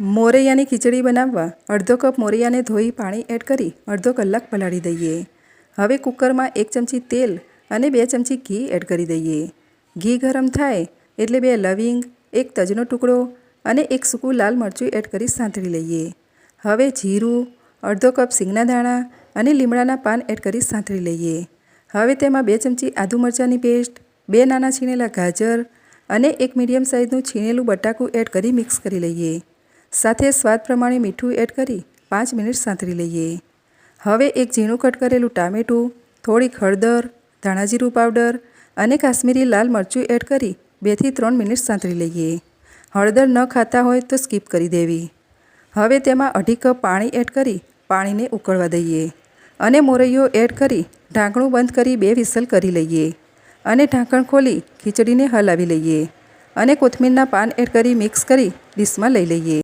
મોરૈયાની ખીચડી બનાવવા અડધો કપ મોરૈયાને ધોઈ પાણી એડ કરી અડધો કલાક પલાળી દઈએ. હવે કુકરમાં એક ચમચી તેલ અને બે ચમચી ઘી એડ કરી દઈએ. ઘી ગરમ થાય એટલે બે લવિંગ, એક તજનો ટુકડો અને એક સૂકું લાલ મરચું એડ કરી સાંતળી લઈએ. હવે જીરું, અડધો કપ સિંગના દાણા અને લીમડાના પાન એડ કરી સાંતળી લઈએ. હવે તેમાં બે ચમચી આદુ મરચાંની પેસ્ટ, બે નાના છીણેલા ગાજર અને એક મીડિયમ સાઇઝનું છીણેલું બટાકું એડ કરી મિક્સ કરી લઈએ. સાથે સ્વાદ પ્રમાણે મીઠું એડ કરી પાંચ મિનિટ સાંતળી લઈએ. હવે એક ઝીણું કટ કરેલું ટામેટું, થોડીક હળદર, ધાણાજીરું પાવડર અને કાશ્મીરી લાલ મરચું એડ કરી બેથી ત્રણ મિનિટ સાંતળી લઈએ. હળદર ન ખાતા હોય તો સ્કીપ કરી દેવી. હવે તેમાં અઢી કપ પાણી એડ કરી પાણીને ઉકળવા દઈએ અને મોરૈયો એડ કરી ઢાંકણું બંધ કરી બે વિસલ કરી લઈએ અને ઢાંકણ ખોલી ખીચડીને હલાવી લઈએ અને કોથમીરના પાન એડ કરી મિક્સ કરી ડીશમાં લઈ લઈએ.